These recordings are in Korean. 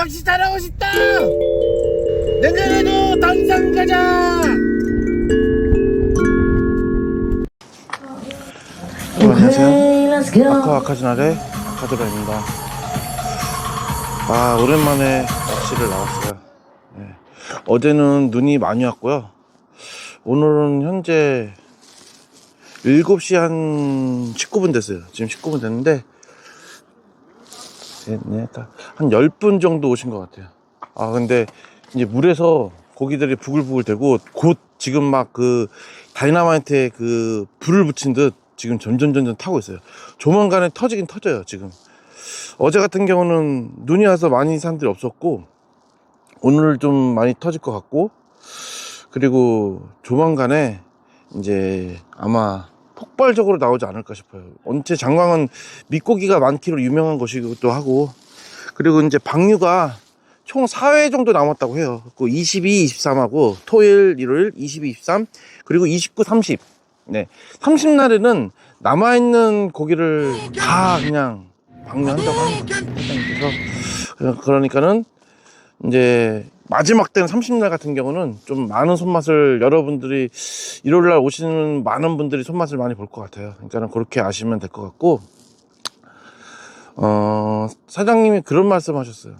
낚시 잘하고 싶다. 내년에도 당장 가자. 어, 안녕하세요. 아까 아카즈날의 아카드라입니다. 아 오랜만에 낚시를 나왔어요. 네. 어제는 눈이 많이 왔고요. 오늘은 현재 7시 한 19분 됐어요. 지금 19분 됐는데 네, 네, 딱. 한 10분 정도 오신 것 같아요. 아 근데 이제 물에서 고기들이 부글부글 되고 곧 지금 막 그 다이나마이트에 그 불을 붙인 듯 지금 점점 점점 타고 있어요. 조만간에 터지긴 터져요 지금. 어제 같은 경우는 눈이 와서 많이 사람들이 없었고 오늘 좀 많이 터질 것 같고 그리고 조만간에 이제 아마 폭발적으로 나오지 않을까 싶어요. 언제 장광은 밑고기가 많기로 유명한 곳이기도 하고 그리고 이제 방류가 총 4회 정도 남았다고 해요. 그 22, 23하고 토요일, 일요일 22, 23 그리고 29, 30. 네. 30날에는 남아있는 고기를 다 그냥 방류한다고 하는 거예요. 그래서 그러니까는 이제 마지막 때는 30날 같은 경우는 좀 많은 손맛을 여러분들이 일요일날 오시는 많은 분들이 손맛을 많이 볼 것 같아요. 그러니까 그렇게 아시면 될 것 같고 어 사장님이 그런 말씀 하셨어요.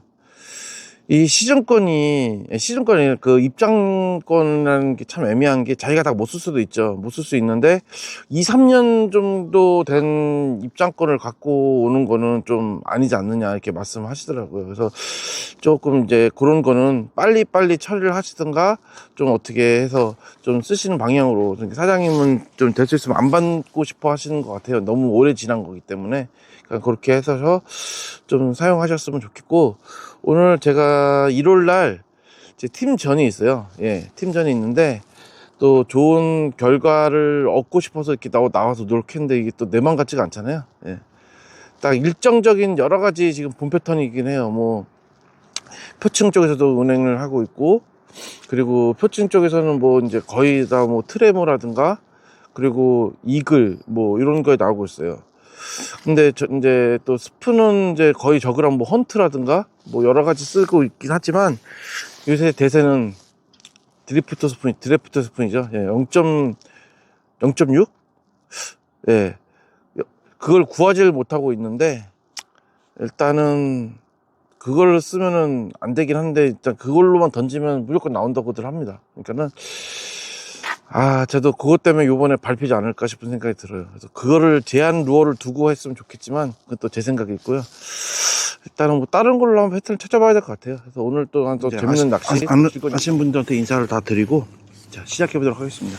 이 시즌권이 시즌권이 그 입장권이라는 게 참 애매한 게 자기가 다 못 쓸 수도 있죠. 못 쓸 수 있는데 2, 3년 정도 된 입장권을 갖고 오는 거는 좀 아니지 않느냐 이렇게 말씀하시더라고요. 그래서 조금 이제 그런 거는 빨리 빨리 처리를 하시든가 좀 어떻게 해서 좀 쓰시는 방향으로 사장님은 좀 될 수 있으면 안 받고 싶어 하시는 것 같아요. 너무 오래 지난 거기 때문에 그러니까 그렇게 해서 좀 사용하셨으면 좋겠고 오늘 제가 1월 날 팀전이 있어요. 예, 팀전이 있는데 또 좋은 결과를 얻고 싶어서 이렇게 나와, 나와서 노력했는데 이게 또 내 맘 같지가 않잖아요. 예. 딱 일정적인 여러 가지 지금 본 패턴이긴 해요. 뭐 표층 쪽에서도 은행을 하고 있고 그리고 표층 쪽에서는 뭐 이제 거의 다 뭐 트레모라든가 그리고 이글 뭐 이런 거에 나오고 있어요. 근데 저 이제 또 스프는 이제 거의 저그랑 뭐 헌트라든가 뭐 여러 가지 쓰고 있긴 하지만 요새 대세는 드리프트 스푼, 드래프트 스푼이죠. 예, 0. 0.6? 예. 그걸 구하지를 못하고 있는데 일단은 그걸 쓰면은 안 되긴 한데 일단 그걸로만 던지면 무조건 나온다고들 합니다. 그러니까는 아, 저도 그것 때문에 요번에 밟히지 않을까 싶은 생각이 들어요. 그래서 그거를 제한 루어를 두고 했으면 좋겠지만 그건 또 제 생각이 있고요. 일단은 뭐 다른 걸로 한번 패턴을 찾아봐야 될 것 같아요. 그래서 오늘 또, 또 재밌는 낚시 안, 하신 분들한테 인사를 다 드리고 자 시작해 보도록 하겠습니다.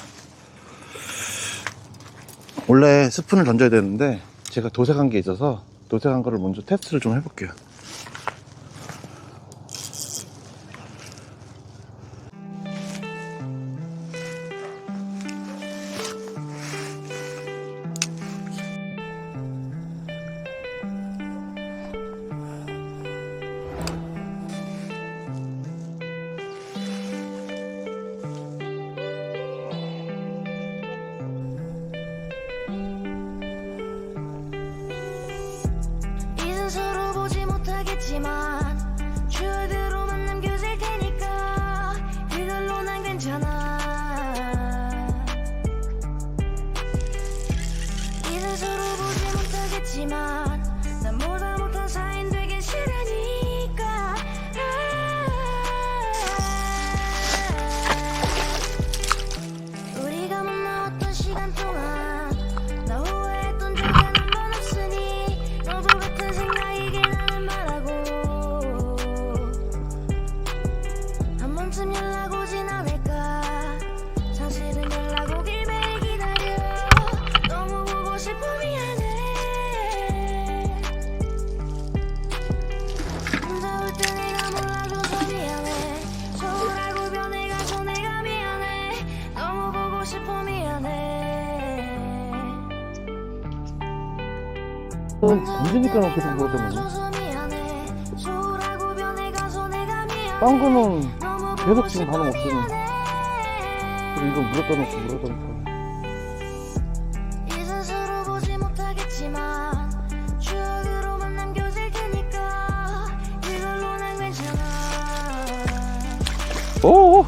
원래 스푼을 던져야 되는데 제가 도색한 게 있어서 도색한 거를 먼저 테스트를 좀 해볼게요. 못 언제니까 어, 계속 물어보는 딴 거는 계속 지금 반응 없으니. 그리고 이건 물었다 놓고 물었다 놓고 서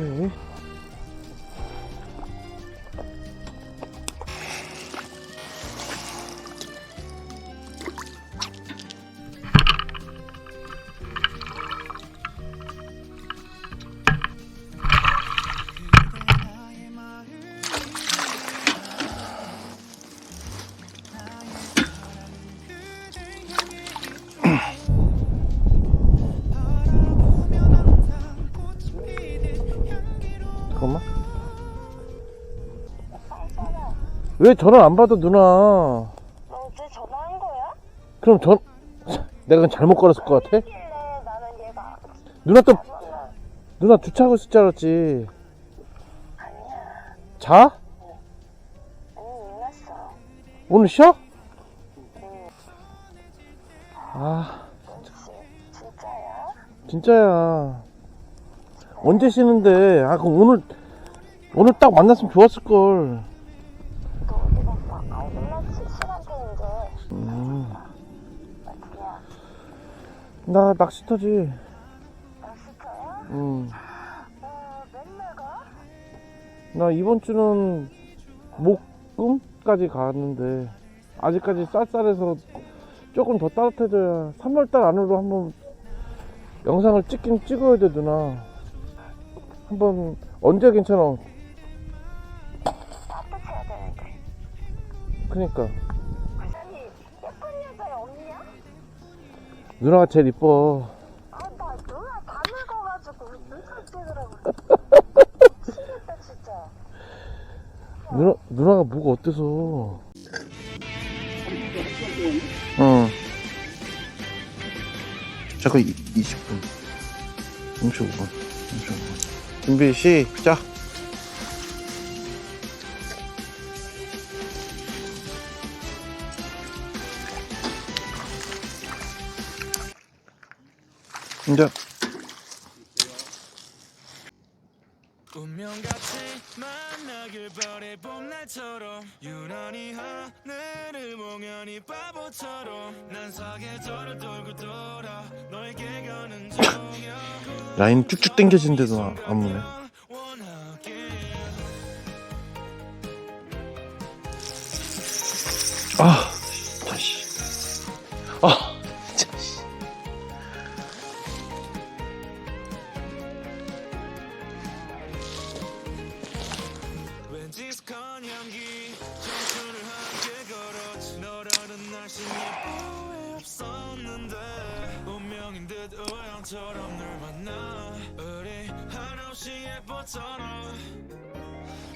오 왜 전화 안 받아 누나? 너 어제 전화한 거야? 그럼 전 내가 잘못 걸었을 것 같아? 길래 나는 얘가 누나 또 전화 누나 주차하고 있을 줄 알았지. 아니야 자? 아니 일났어 오늘 쉬어? 아 지, 진짜야? 진짜야. 언제 쉬는데? 아 그럼 오늘 오늘 딱 만났으면 좋았을 걸. 음. 어디야 나 낚시터지. 낚시터야? 음. 어 맨날 가? 나 이번 주는 목금까지 가는데 아직까지 쌀쌀해서 조금 더 따뜻해져야 3월달 안으로 한번 영상을 찍긴 찍어야 돼 누나 한번 언제 괜찮아 그니까. 아니 예쁜 여자 없냐? 누나가 제일 이뻐. 아나 누나 다 늙어가지고 눈살 찌더라고 미치겠다 진짜. 누나, 누나가 뭐가 어때서? 응 잠깐 20분. 35분 35분 준비 시작 이제. 운명같이 만나길 바래 봄날처럼. 유난히 하늘을 멍하니 바보처럼. 난 사계절을 돌고 돌아 너에게 가는 중이야. 라인 쭉쭉 당겨진데도 안- 안 무네 우연처럼 널 만나. 우리 한없이 예뻤잖아.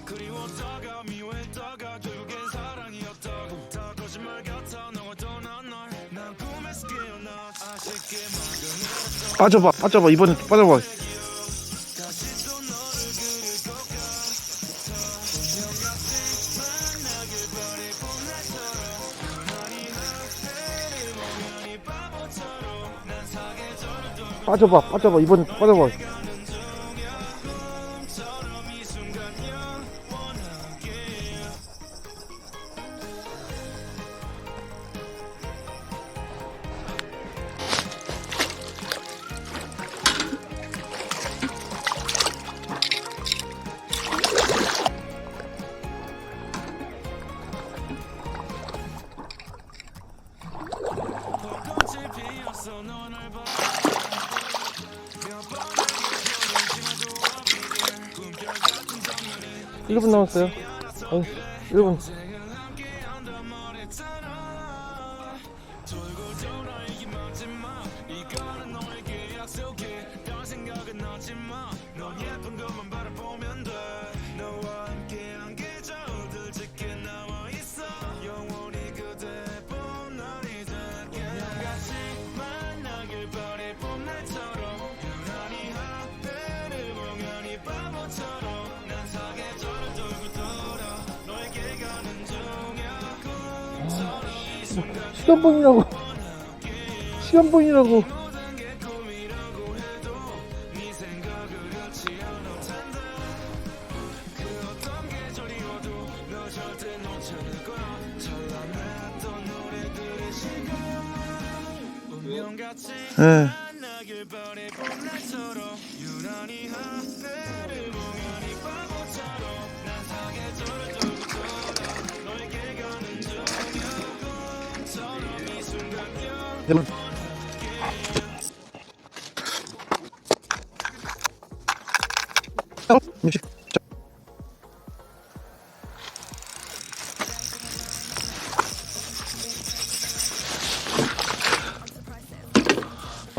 그리웠다가 미워했다가 결국엔 사랑이었다고. 다 거짓말 같아. 너와 떠난 날난 꿈에서 깨어나. 아쉽게 막은 빠져봐, 빠져봐. 이번에 좀 빠져봐. 빠져봐, 빠져봐. 이번에 좀 빠져봐. 1분 남았어요. 어, 1분. 시, 시간봉이라고. 시간봉이라고.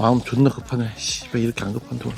마음 존나 급하네. 씨발 이렇게 안 급한 돈을.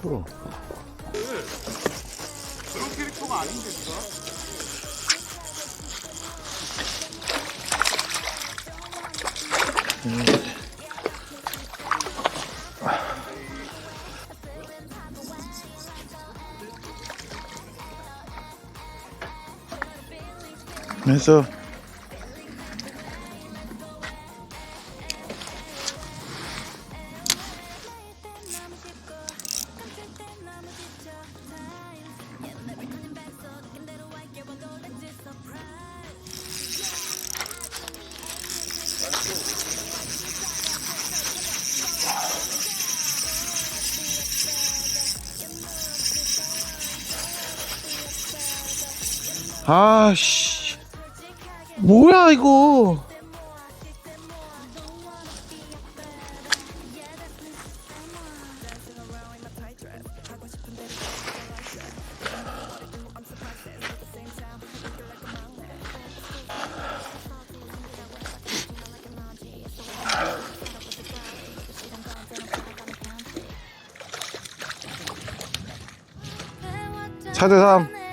풀어. 그런 캐릭터가 아닌데, 누가? 음. 그래서 아씨. 뭐야 이거? 차대3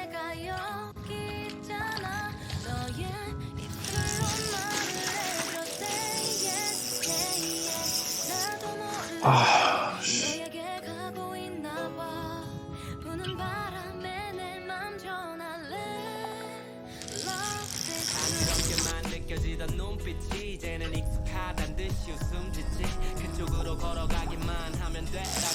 that.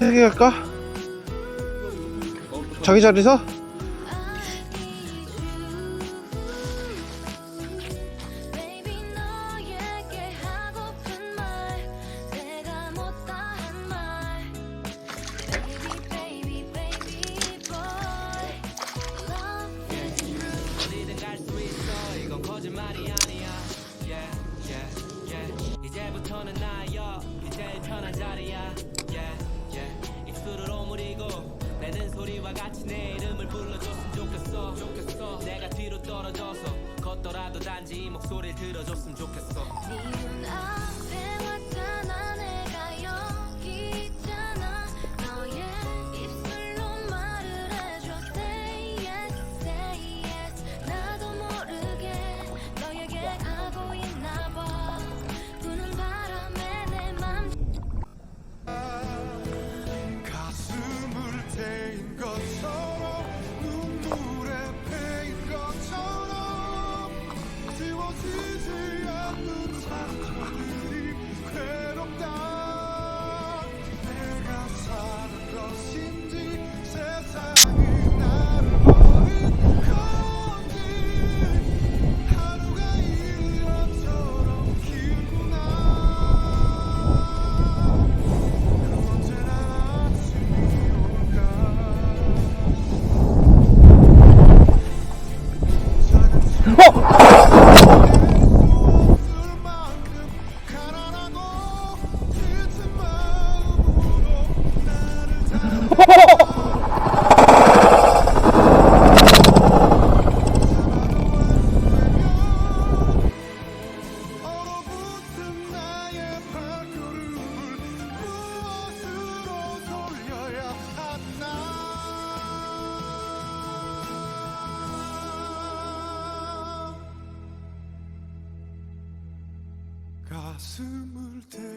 세 개 할까? 자기 자리서? 가슴을 대